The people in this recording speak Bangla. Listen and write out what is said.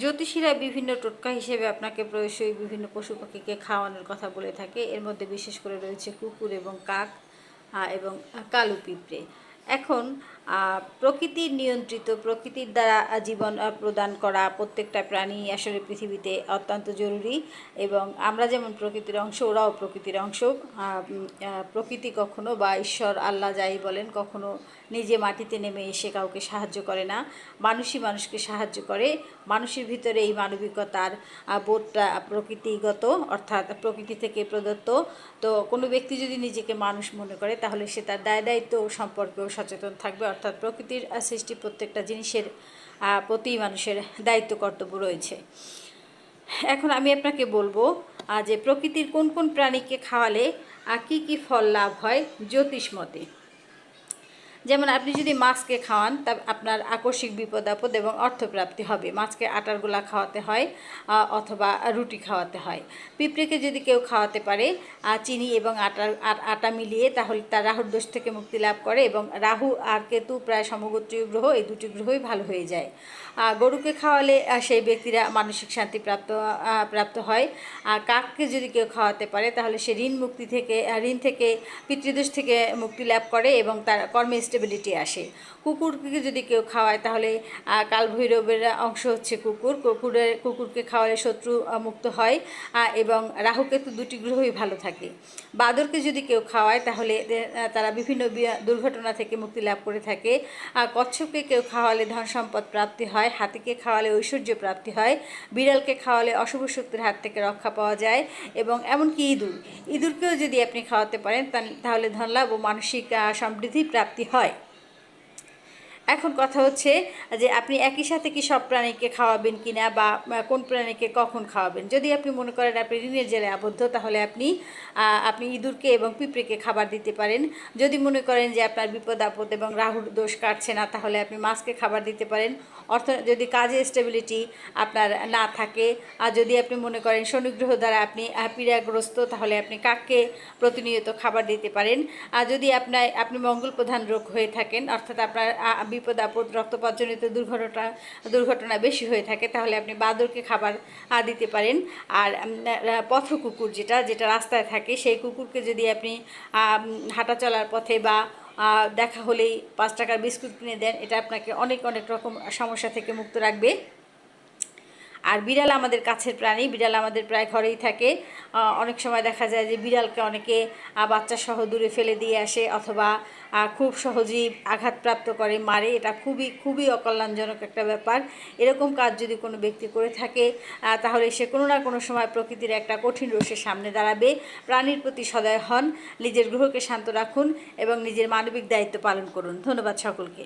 জ্যোতিষীরা বিভিন্ন টোটকা হিসেবে আপনাকে প্রায়শই বিভিন্ন পশু পাখিকে খাওয়ানোর কথা বলে থাকে। এর মধ্যে বিশেষ করে রয়েছে কুকুর এবং কাক এবং কালো পিঁপড়ে। এখন প্রকৃতির নিয়ন্ত্রিত, প্রকৃতির দ্বারা জীবন প্রদান করা প্রত্যেকটা প্রাণী আসলে পৃথিবীতে অত্যন্ত জরুরি এবং আমরা যেমন প্রকৃতির অংশ, ওরাও প্রকৃতির অংশ। প্রকৃতি কখনো বা ঈশ্বর, আল্লাহ যাই বলেন, কখনো নিজে মাটিতে নেমে এসে কাউকে সাহায্য করে না। মানুষই মানুষকে সাহায্য করে। মানুষের ভিতরে এই মানবিকতার বোধটা প্রকৃতিগত, অর্থাৎ প্রকৃতি থেকে প্রদত্ত। তো কোনো ব্যক্তি যদি নিজেকে মানুষ মনে করে, তাহলে সে তার দায় দায়িত্ব সম্পর্কেও সচেতন থাকবে অর্থাৎ প্রকৃতির সৃষ্টি প্রত্যেকটা জিনিসের প্রতি মানুষের দায়িত্ব, কর্তব্য রয়েছে। এখন আমি আপনাকে বলব যে প্রকৃতির কোন কোন প্রাণীকে খাওয়ালে কী কী কি ফল লাভ হয়, জ্যোতিষ মতে। যেমন আপনি যদি মাছকে খাওয়ান, তা আপনার আকস্মিক বিপদ, আপদ এবং অর্থপ্রাপ্তি হবে। মাছকে আটার গোলা খাওয়াতে হয় অথবা রুটি খাওয়াতে হয়। পিঁপড়েকে যদি কেউ খাওয়াতে পারে চিনি এবং আটার আটা মিলিয়ে, তাহলে তার রাহুর দোষ থেকে মুক্তি লাভ করে এবং রাহু আর কেতু প্রায় সমগোত্রীয় গ্রহ, এই দুটি গ্রহই ভালো হয়ে যায়। গরুকে খাওয়ালে সেই ব্যক্তিরা মানসিক শান্তি প্রাপ্ত প্রাপ্ত হয়। আর কাককে যদি কেউ খাওয়াতে পারে, তাহলে সে ঋণ মুক্তি থেকে, ঋণ থেকে, পিতৃদোষ থেকে মুক্তি লাভ করে এবং তার কর্মে স্টেবিলিটি আসে। কুকুরকে যদি কেউ খাওয়ায় তাহলে আহ, কালভৈরবের অংশ হচ্ছে কুকুর। কুকুরের কুকুরকে খাওয়ালে শত্রু মুক্ত হয় এবং রাহুকেতু দুটি গ্রহই ভালো থাকে। বাদরকে যদি কেউ খাওয়ায় তাহলে তারা বিভিন্ন দুর্ঘটনা থেকে মুক্তি লাভ করে থাকে। কচ্ছপকে কেউ খাওয়ালে ধন সম্পদ প্রাপ্তি হয় হাতিকে খাওয়ালে ঐশ্বর্য প্রাপ্তি হয় বিড়ালকে খাওয়ালে অশুভ শক্তির হাত থেকে রক্ষা পাওয়া যায় এবং এমনকি ইঁদুর। ইঁদুরকেও যদি আপনি খাওয়াতে পারেন তাহলে ধনলাভ ও মানসিক সমৃদ্ধি প্রাপ্তি হয়। এখন কথা হচ্ছে যে আপনি একই সাথে কি সব প্রাণীকে খাওয়াবেন কি না বা কোন প্রাণীকে কখন খাওয়াবেন? যদি আপনি মনে করেন আপনি ঋণের জেলে আবদ্ধ, তাহলে আপনি আপনি ইঁদুরকে এবং পিঁপড়েকে খাবার দিতে পারেন। যদি মনে করেন যে আপনার বিপদ, আপদ এবং রাহুর দোষ কাটছে না, তাহলে আপনি মাছকে খাবার দিতে পারেন। অর্থ, যদি কাজে স্টেবিলিটি আপনার না থাকে, আর যদি আপনি মনে করেন শনিগ্রহ দ্বারা আপনি পীড়াগ্রস্ত, তাহলে আপনি কাককে প্রতিনিয়ত খাবার দিতে পারেন। আর যদি আপনার, আপনি মঙ্গল প্রধান রোগ হয়ে থাকেন, অর্থাৎ আপনার বিপদ আপদ, রক্তপাতজনিত দুর্ঘটনা দুর্ঘটনা বেশি হয়ে থাকে, তাহলে আপনি বাদরকে খাবার দিতে পারেন। আর পথ কুকুর যেটা যেটা রাস্তায় থাকে, সেই কুকুরকে যদি আপনি হাঁটা চলার পথে বা দেখা হলেই পাঁচ টাকার বিস্কুট কিনে দেন, এটা আপনাকে অনেক অনেক রকম সমস্যা থেকে মুক্ত রাখবে। আর বিড়াল আমাদের কাছের প্রাণী, বিড়াল আমাদের প্রায় ঘরেই থাকে। অনেক সময় দেখা যায় যে বিড়ালকে অনেকে বাচ্চা সহ দূরে ফেলে দিয়ে আসে অথবা খুব সহজেই আঘাতপ্রাপ্ত করে, মারে। এটা খুবই খুবই অকল্যাণজনক একটা ব্যাপার। এরকম কাজ যদি কোনো ব্যক্তি করে থাকে তাহলে সে কোনো না কোনো সময় প্রকৃতির একটা কঠিন রোষের সামনে দাঁড়াবে। প্রাণীর প্রতি সদয় হন, নিজের গ্রহকে শান্ত রাখুন এবং নিজের মানবিক দায়িত্ব পালন করুন। ধন্যবাদ সকলকে।